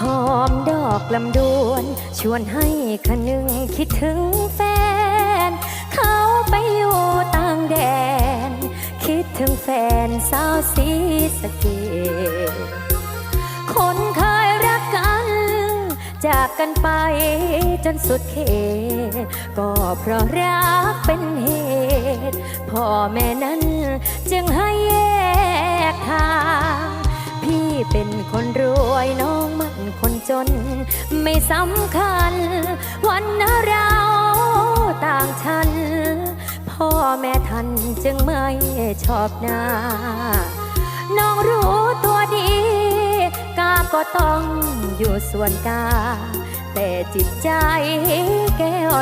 หอมดอกลำดวน ชวนให้คนึงคิดถึงแฟน เขาไปอยู่ต่างแดน คิดถึงแฟนสาวสีสะเกคนเคยรักกัน จากกันไปจนสุดเขตก็เพราะรักเป็นเหตุ พ่อแม่นั้นจึงให้ เป็นคนรวยน้องมันคนจน ไม่สำคัญ วันนะเราต่างชั้นพ่อแม่ท่านจึงไม่ชอบหน้า น้องรู้ตัวดี กาก็ต้องอยู่ส่วนกา แต่จิตใจแก้ว